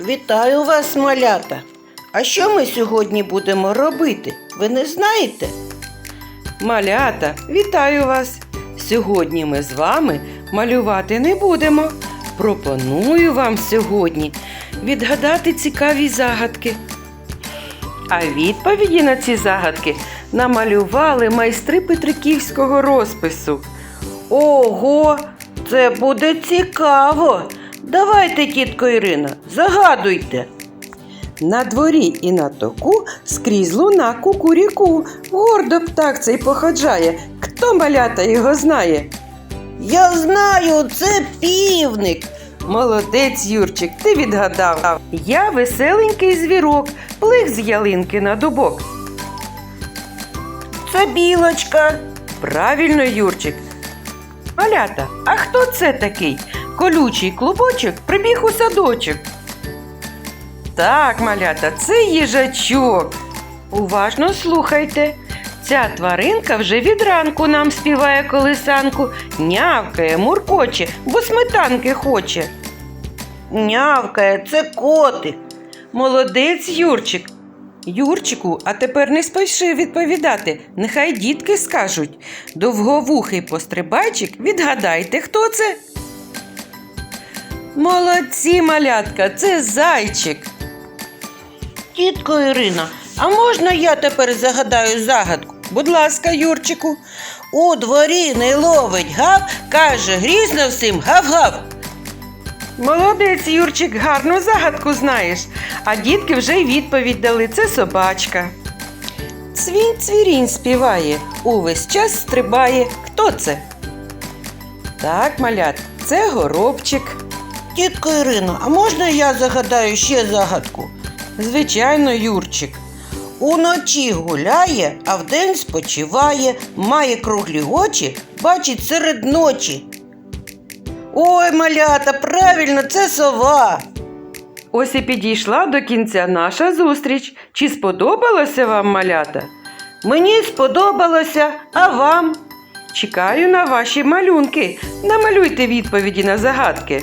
Вітаю вас, малята! А що ми сьогодні будемо робити? Ви не знаєте? Малята, вітаю вас! Сьогодні ми з вами малювати не будемо. Пропоную вам сьогодні відгадати цікаві загадки. А відповіді на ці загадки намалювали майстри Петриківського розпису. Ого, це буде цікаво! Давайте, тітко Ірина, загадуйте. На дворі і на току скрізь луна кукуріку. Гордо птах цей походжає. Хто малята його знає? Я знаю, це півник. Молодець, Юрчик, ти відгадав. Я веселенький звірок, плих з ялинки на дубок. Це білочка. Правильно, Юрчик. Малята, а хто це такий? Колючий клубочок прибіг у садочок. Так, малята, це їжачок. Уважно слухайте. Ця тваринка вже від ранку нам співає колисанку, нявкає, муркоче, бо сметанки хоче. Нявкає, це котик. Молодець, Юрчик. Юрчику, а тепер не спіши відповідати. Нехай дітки скажуть. Довговухий пострибайчик, відгадайте, хто це? Молодці, малятка, це зайчик. Тітко Ірина, а можна я тепер загадаю загадку? Будь ласка, Юрчику. У дворі не ловить гав, каже грізно всім гав-гав. Молодець, Юрчик, гарну загадку знаєш. А дітки вже й відповідь дали. Це собачка. Цвінь цвірінь співає, увесь час стрибає. Хто це? Так, малят, це горобчик. Тітко Ірино, а можна я загадаю ще загадку? Звичайно, Юрчик. Уночі гуляє, а вдень спочиває, має круглі очі, бачить серед ночі. Ой, малята, правильно, це сова. Ось і підійшла до кінця наша зустріч. Чи сподобалося вам малята? Мені сподобалося, а вам? Чекаю на ваші малюнки. Намалюйте відповіді на загадки.